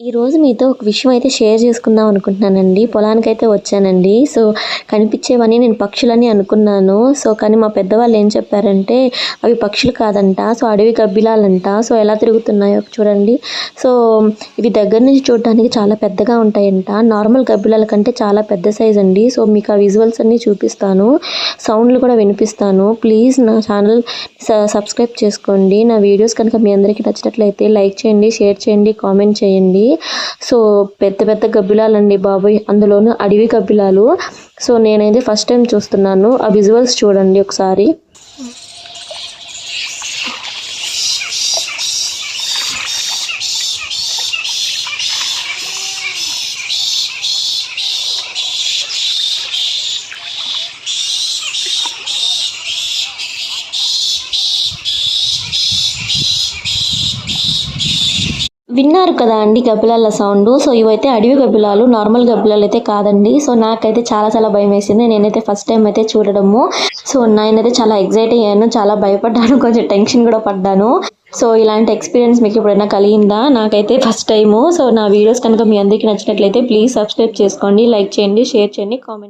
ఈ రోజు మీతో ఒక విషయం అయితే షేర్ చేసుకుందాం అనుకుంటున్నానండి. పొలానికి అయితే వచ్చానండి. సో కనిపించేవని నేను పక్షులని అనుకున్నాను. సో కానీ మా పెద్దవాళ్ళు ఏం చెప్పారంటే అవి పక్షులు కాదంట సో అడవి గబ్బిలాలంట. సో ఎలా తిరుగుతున్నాయో చూడండి. సో ఇవి దగ్గర నుంచి చూడడానికి చాలా పెద్దగా ఉంటాయంట. నార్మల్ గబ్బిలాల కంటే చాలా పెద్ద సైజ్ అండి. సో మీకు ఆ విజువల్స్ అన్నీ చూపిస్తాను. సౌండ్లు కూడా వినిపిస్తాను. ప్లీజ్ నా ఛానల్ సబ్స్క్రైబ్ చేసుకోండి. నా వీడియోస్ కనుక మీ అందరికీ నచ్చినట్లయితే లైక్ చేయండి షేర్ చేయండి కామెంట్ చేయండి. సో పెద్ద పెద్ద గబ్బిలాలండి బాబోయ్ అందులోనూ అడవి గబ్బిలాలు సో నేనైతే ఫస్ట్ టైం చూస్తున్నాను. ఆ విజువల్స్ చూడండి ఒకసారి. విన్నారు కదా అండి గబ్బిలాల సౌండ్. సో ఇవైతే అడవి గబ్బిలాలు నార్మల్ గబ్బిలాలు అయితే కాదండి. సో నాకైతే చాలా చాలా భయం వేసింది. నేనైతే ఫస్ట్ టైం అయితే చూడడము. సో నేనైతే చాలా ఎగ్జైట్ అయ్యాను చాలా భయపడ్డాను కొంచెం టెన్షన్ కూడా పడ్డాను. సో ఇలాంటి ఎక్స్పీరియన్స్ మీకు ఎప్పుడైనా కలిగిందా? నాకైతే ఫస్ట్ టైము. సో నా వీడియోస్ కనుక మీ అందరికీ నచ్చినట్లయితే ప్లీజ్ సబ్స్క్రైబ్ చేసుకోండి లైక్ చేయండి షేర్ చేయండి కామెంట్